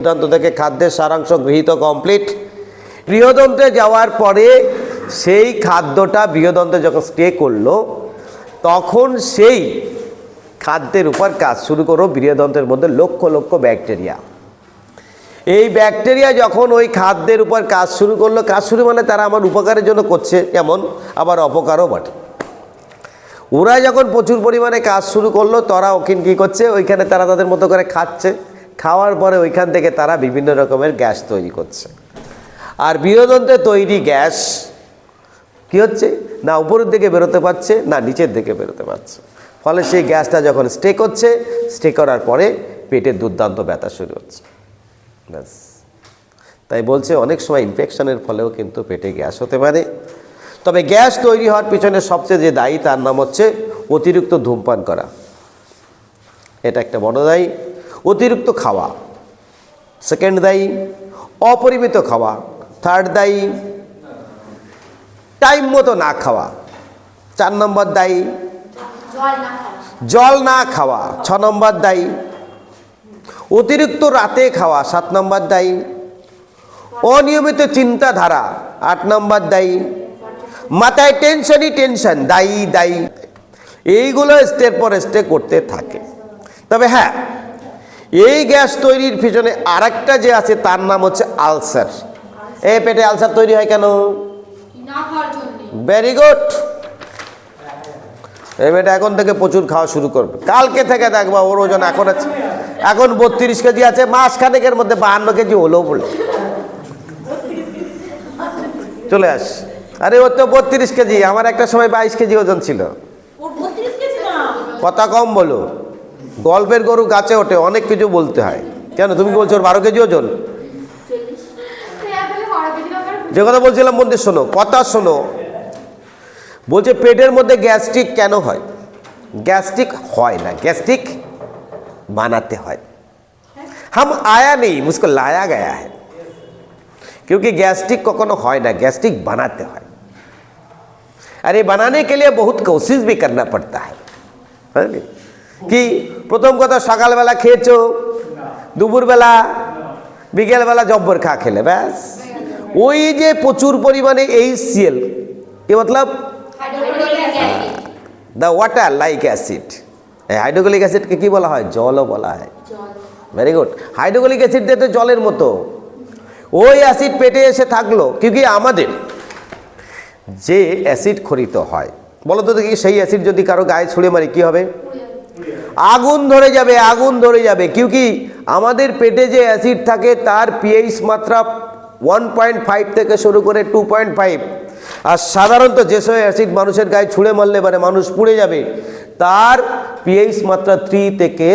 সিদ্ধান্ত থেকে খাদ্যের সারাংশ গৃহীত কমপ্লিট বৃহদন্তে যাওয়ার পরে সেই খাদ্যটা বৃহদন্তে যখন স্টে করল, তখন সেই খাদ্যের উপর কাজ শুরু করো বৃহদন্তের মধ্যে লক্ষ লক্ষ ব্যাকটেরিয়া। এই ব্যাকটেরিয়া যখন ওই খাদ্যের উপর কাজ শুরু করল, কাজ শুরু মানে তারা আমার উপকারের জন্য করছে, যেমন আবার অপকারও বটে। ওরা যখন প্রচুর পরিমাণে কাজ শুরু করল, তারা ওখানে কী করছে, ওইখানে তারা তাদের মতো করে খাচ্ছে। খাওয়ার পরে ওইখান থেকে তারা বিভিন্ন রকমের গ্যাস তৈরি করছে। আর বৃহদন্তে তৈরি গ্যাস কি হচ্ছে? না উপরের দিকে বেরোতে পারছে, না নিচের দিকে বেরোতে পারছে। ফলে সেই গ্যাসটা যখন স্টে করছে, স্টে করার পরে পেটের দুর্দান্ত ব্যথা শুরু হচ্ছে। ব্যাস। তাই বলছে অনেক সময় ইনফেকশনের ফলেও কিন্তু পেটে গ্যাস হতে পারে। তবে গ্যাস তৈরি হওয়ার পিছনে সবচেয়ে যে দায়ী তার নাম হচ্ছে অতিরিক্ত ধূমপান করা। এটা একটা বড় দায়ী। অতিরিক্ত খাওয়া। সেকেন্ড দায়ী অপরিমিত খাওয়া। থার্ড দায়ী টাইম মতো না খাওয়া। চার নম্বর দায়ী জল না খাওয়া। ছ নম্বর দায়ী অতিরিক্ত রাতে খাওয়া। সাত নম্বর দায়ী অনিয়মিত চিন্তাধারা। আট নম্বর দায়ী মাথায় টেনশনই টেনশন দায়ী দায়ী। এইগুলো স্টের পর স্টে করতে থাকে। তবে হ্যাঁ এই গ্যাস তৈরির পিছনে আরেকটা যে আছে তার নাম হচ্ছে আলসার। এই পেটে আলসার তৈরি হয় কেন? ভেরি গুড এই মেয়েটা এখন থেকে প্রচুর খাওয়া শুরু করবে। কালকে থেকে দেখবা ওর ওজন এখন আছে এখন বত্রিশ কেজি আছে মাস খানেকের মধ্যে বাহান্ন কেজি হলো বলে। চলে আস। আরে ওর তো বত্রিশ কেজি আমার একটা সময় বাইশ কেজি ওজন ছিল। কথা কম বলো। গল্পের গরু গাছে ওঠে অনেক কিছু বলতে হয় কেন তুমি কি বলছো ওর বারো কেজি ওজন তাহলে বারো কেজি দরকার যে কথা বলছিলাম মধ্যে শোনো কথা শোনো বলছে পেটের মধ্যে গ্যাস্ট্রিক কেন হয় গ্যাস্ট্রিক হয় না গ্যাস্ট্রিক বানাতে হয় हम आया नहीं मुझको लाया गया है क्योंकि गैस्ट्रिक कखनो হয় না গ্যাস্ট্রিক বানাতে হয় আর এই বানানে के लिए बहुत कोशिश भी करना पड़ता है বুঝলি? কি? প্রথম কথা সকালবেলা খেয়েছো? দুপুরবেলা? বিকেলবেলা জব্বর খা খেলে ব্যাস। ওই যে প্রচুর পরিমাণে এই সিএল কি মতলব? Hydrochloric the water like acid এই হাইড্রোক্লিক অ্যাসিডকে কি বলা হয়? জলও বলা হয়। জল। ভেরি গুড হাইড্রোক্লিক অ্যাসিড দিয়ে তো জলের মতো ওই অ্যাসিড পেটে এসে থাকল কি আমাদের। যে অ্যাসিড খরিত হয়। বলো তো দেখি সেই অ্যাসিড যদি কারও গায়ে ছুঁড়ে মারি কি হবে? আগুন ধরে যাবে আগুন ধরে যাবে। কি আমাদের পেটে যে অ্যাসিড থাকে তার পিএইচ মাত্রা ওয়ান পয়েন্ট ফাইভ থেকে শুরু করে টু পয়েন্ট ফাইভ আর সাধারণত যেসব অ্যাসিড মানুষের গায়ে ছুঁড়ে মারলে পারে মানুষ পুড়ে যাবে তার পিএইচ মাত্রা থ্রি থেকে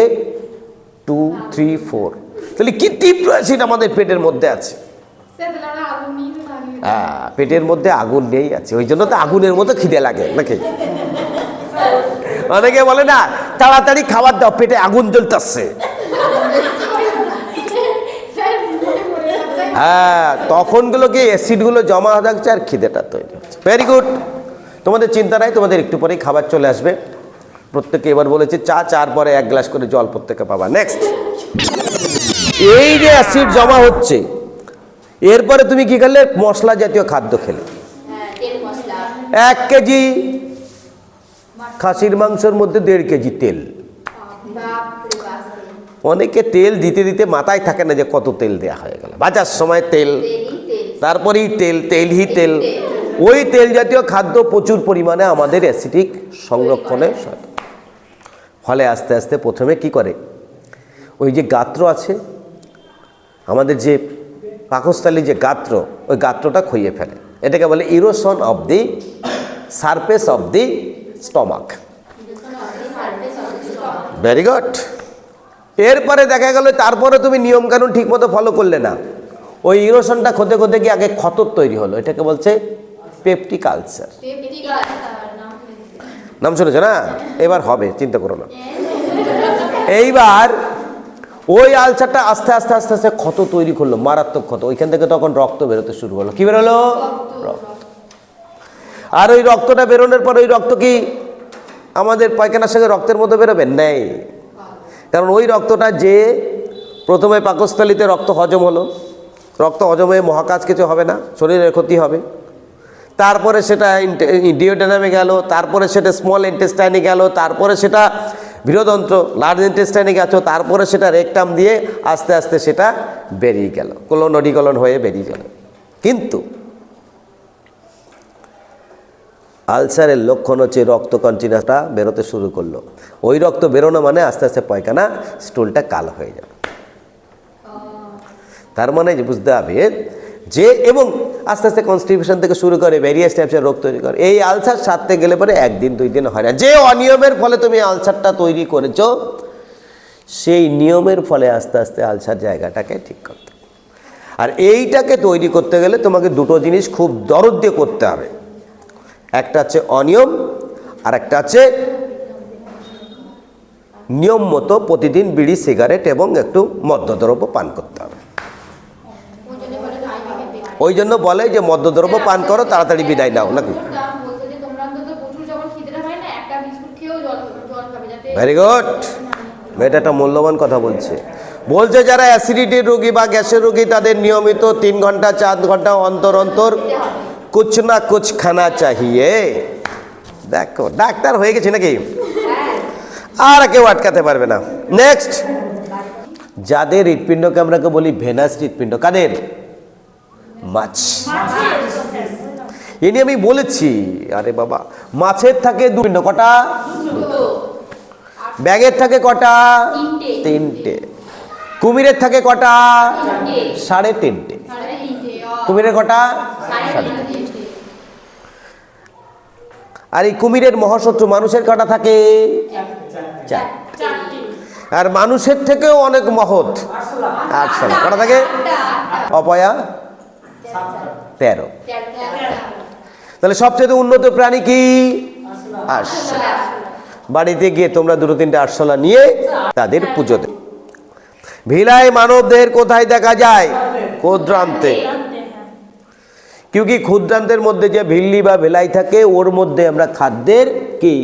টু থ্রি ফোর তাহলে কি তীব্র অ্যাসিড আমাদের পেটের মধ্যে আছে। হ্যাঁ পেটের মধ্যে আগুন নেই আছে। ওই জন্য তো আগুনের মতো খিদে লাগে নাকি? অনেকে বলে না তাড়াতাড়ি খাবার দাও পেটে আগুন জ্বলতেছে। যাচ্ছে হ্যাঁ তখনগুলো কি অ্যাসিডগুলো জমা হয়ে থাকছে আর খিদেটা তৈরি হচ্ছে। ভেরি গুড তোমাদের চিন্তা নাই তোমাদের একটু পরেই খাবার চলে আসবে। প্রত্যেকে এবার বলেছে চা চার পরে এক গ্লাস করে জল প্রত্যেকে পাবা। নেক্সট এই যে অ্যাসিড জমা হচ্ছে এরপরে তুমি কি খেলে? মশলা জাতীয় খাদ্য খেলে। হ্যাঁ এক কেজি খাসির মাংসের মধ্যে দেড় কেজি তেল। অনেকে তেল দিতে দিতে মাথায় থাকে না যে কত তেল দেওয়া হয়ে গেল। বাজার সময় তেল, তারপরেই তেল, তেলই তেল। ওই তেল জাতীয় খাদ্য প্রচুর পরিমাণে আমাদের অ্যাসিডিক সংরক্ষণে। ফলে আস্তে আস্তে প্রথমে কি করে? ওই যে গাত্র আছে, আমাদের যে পাকস্থলী যে গাত্র, ওই গাত্রটা খইয়ে ফেলে। এটাকে বলে erosion of the surface of the stomach. Very good এরপরে দেখা গেল তারপরে তুমি নিয়মকানুন ঠিকমতো ফলো করলে না। ওই ইরোশনটা খোঁতে খোঁতে গিয়ে আগে ক্ষতর তৈরি হলো। এটাকে বলছে পেপটিক আলসার নাম শুনেছি। নাম শুনেছো না? এবার হবে চিন্তা করো না। এইবার ওই আলসারটা আস্তে আস্তে আস্তে আস্তে ক্ষত তৈরি করল মারাত্মক ক্ষত। ওইখান থেকে তখন রক্ত বেরোতে শুরু হলো। কি বেরোলো? রক্ত। আর ওই রক্তটা বেরোনোর পর ওই রক্ত কি আমাদের পায়খানার সঙ্গে রক্তের মতো বেরোবে? নেই। কারণ ওই রক্তটা যে প্রথমে পাকস্থলিতে রক্ত হজম হলো, রক্ত হজম মহাকাজ কিছু হবে না, শরীরের ক্ষতি হবে। তারপরে সেটা ডিওডেনামে গেল, তারপরে সেটা স্মল ইন্টেস্টাইনে গেল, তারপরে সেটা বৃহদন্ত্র লার্জ ইন্টেস্টাইনে গেছো, তারপরে সেটা রেকটাম দিয়ে আস্তে আস্তে সেটা বেরিয়ে গেল, কোলন অডিকলন হয়ে বেরিয়ে গেল। কিন্তু আলসারের লক্ষণ হচ্ছে রক্ত কন্টিনিউসটা বেরোতে শুরু করল। ওই রক্ত বেরোনো মানে আস্তে আস্তে পায়খানা স্টুলটা কালো হয়ে যাবে। তার মানে বুঝতে হবে যে এবং আস্তে আস্তে কনস্টিটিউশন থেকে শুরু করে ভেরিয়াস টাইপসের রোগ তৈরি করে। এই আলসার সারতে গেলে পরে একদিন, দুই দিন হয় না। যে অনিয়মের ফলে তুমি আলসারটা তৈরি করেছ, সেই নিয়মের ফলে আস্তে আস্তে আলসার জায়গাটাকে ঠিক করতে আর এইটাকে তৈরি করতে গেলে তোমাকে দুটো জিনিস খুব দরদ দিয়ে করতে হবে। একটা হচ্ছে অনিয়ম আর একটা আছে নিয়ম মতো প্রতিদিন বিড়ি, সিগারেট এবং একটু মদ্যদ্রব্য পান করতে হবে। ওই জন্য বলে যে মদ্যদ্রব্য পান করো, তাড়াতাড়ি বিদায় নাও, নাকি? ভেরি গুড মেয়েটা একটা মূল্যবান কথা বলছে। বলছে যারা অ্যাসিডিটির রোগী বা গ্যাসের রোগী, তাদের নিয়মিত তিন ঘণ্টা, চার ঘণ্টা অন্তর অন্তর কুছ না কুছ খানা চাহিয়ে দেখো ডাক্তার হয়ে গেছে নাকি আর কেউ আটকাতে পারবে না নেক্সট যাদের হৃৎপিণ্ডকে আমরা বলি ভেনাস হৃৎপিণ্ড কাদের মাছ এ নিয়ে আমি বলেছি আরে বাবা মাছের থাকে দু পিণ্ড কটা ব্যাগের থাকে কটা তিনটে কুমিরের থাকে কটা সাড়ে তিনটে কুমিরের কটা সাড়ে তিনটে আর এই কুমিরের মহাশত্রু মানুষের কটা থাকে? আর মানুষের থেকেও অনেক মহৎ। আটশো কটা থাকে? অপয়া? তেরো। তাহলে সবচেয়ে উন্নত প্রাণী কি? আটশোলা বাড়িতে গিয়ে তোমরা দুটো তিনটে আটশোলা নিয়ে তাদের পুজো ভিলায় মানব দেহের কোথায় দেখা যায়? ক্ষুদ্রান্তে কিউকি ক্ষুদ্রান্তের মধ্যে যে ভিল্লি বা ভেলাই থাকে ওর মধ্যে আমরা খাদ্যের কি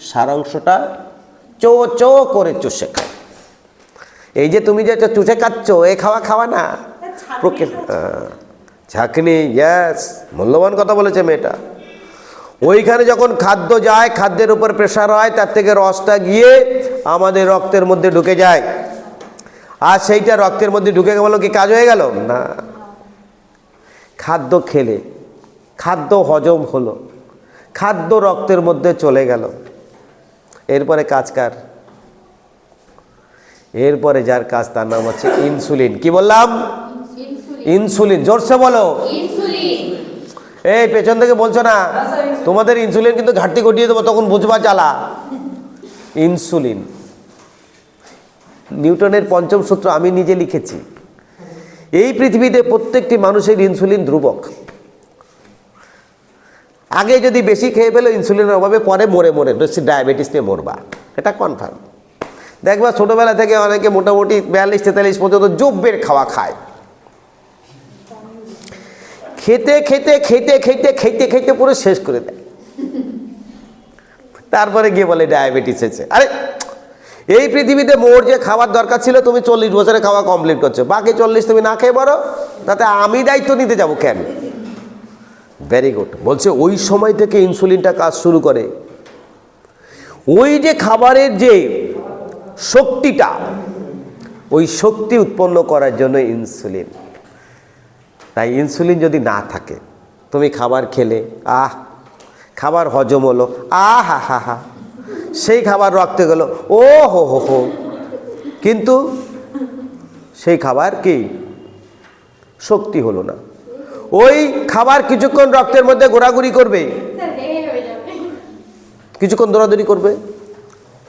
সারাংশটা চো চো করে চুষে খাই এই যে তুমি যেটা চুষে খাচ্ছ এ খাওয়া খাওয়া না ঝাঁকনি ইয়াস মূল্যবান কথা বলেছে মেয়েটা ওইখানে যখন খাদ্য যায় খাদ্যের উপর প্রেশার হয় তার থেকে রসটা গিয়ে আমাদের রক্তের মধ্যে ঢুকে যায় আর সেইটা রক্তের মধ্যে ঢুকে গেল কি কাজ হয়ে গেল? না। খাদ্য খেলে খাদ্য হজম হলো খাদ্য রক্তের মধ্যে চলে গেল। এরপরে কাজ কার? এরপরে যার কাজ তার নাম হচ্ছে ইনসুলিন। কি বললাম? ইনসুলিন। ইনসুলিন। জোরসে বলো। এই পেছন থেকে বলছো না? তোমাদের ইনসুলিন কিন্তু ঘাটতি ঘটিয়ে দেবো তখন বুঝবা চালা। ইনসুলিন। নিউটনের পঞ্চম সূত্র আমি নিজে লিখেছি। এই পৃথিবীতে প্রত্যেকটি মানুষের ইনসুলিন ধ্রুবক। আগে যদি বেশি খেয়ে ফেলো ইনসুলিনের অভাবে পরে মরে মরে ডায়াবেটিস নিয়ে মরবা। এটা কনফার্ম দেখবা ছোটোবেলা থেকে অনেকে মোটামুটি বিয়াল্লিশ, তেতাল্লিশ পর্যন্ত জব্বের খাওয়া খায়। খেতে খেতে খেতে খেতে খেতে খেতে পুরো শেষ করে দেয়। তারপরে গিয়ে বলে ডায়াবেটিস হয়েছে। আরে এই পৃথিবীতে মোর যে খাবার দরকার ছিল, তুমি চল্লিশ বছরে খাওয়া কমপ্লিট করছ। বাকি চল্লিশ তুমি না খেয়ে বলো তাতে আমি দায়িত্ব নিতে যাব কেন? ভেরি গুড বলছে, ওই সময় থেকে ইনসুলিনটা কাজ শুরু করে। ওই যে খাবারের যে শক্তিটা, ওই শক্তি উৎপন্ন করার জন্য ইনসুলিন তাই ইনসুলিন যদি না থাকে, তুমি খাবার খেলে, আহ, খাবার হজম হলো আ হা হা হা। সেই খাবার রক্তে গেল। ও হো হো হো। কিন্তু সেই খাবার কি? শক্তি হলো না। ওই খাবার কিছুক্ষণ রক্তের মধ্যে ঘোরাঘুরি করবে। কিছুক্ষণ দৌড়াদৌড়ি করবে।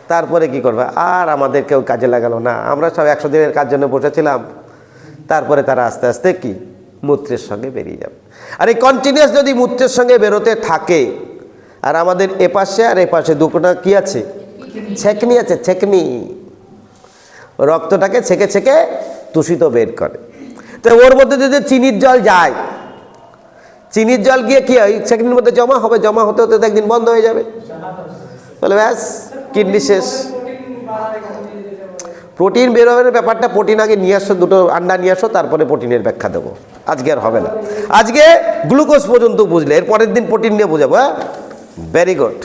তারপরে কি করবে? আর আমাদের কেউ কাজে লাগালো না। আমরা সব একশো দিনের কাজ জন্য বসেছিলাম। তারপরে তারা আস্তে আস্তে কি? মূত্রের সঙ্গে বেরিয়ে যাবে। আর এই কন্টিনিউয়াস যদি মূত্রের সঙ্গে বেরোতে থাকে আর আমাদের এপাশে আর এপাশে দুটোটা কি আছে? ছেকনি আছে, ছেকনি। রক্তটাকে ছেকে ছেকে দূষিত বের করে। তো ওর মধ্যে যদি চিনির জল যায়, চিনির জল গিয়ে কি হয়? ছেকনির মধ্যে জমা হবে, জমা হতে হতে তো একদিন বন্ধ হয়ে যাবে। বলে ব্যাস, কিডনি শেষ। প্রোটিন বেরোবের ব্যাপারটা প্রোটিন আগে নিয়ে আসো, দুটো আন্ডা নিয়ে আসো, তারপরে প্রোটিনের ব্যাখ্যা দেবো। আজকে আর হবে না। আজকে গ্লুকোজ পর্যন্ত বুঝলে, এর পরের দিন প্রোটিন নিয়ে বোঝাবো হ্যাঁ? Very good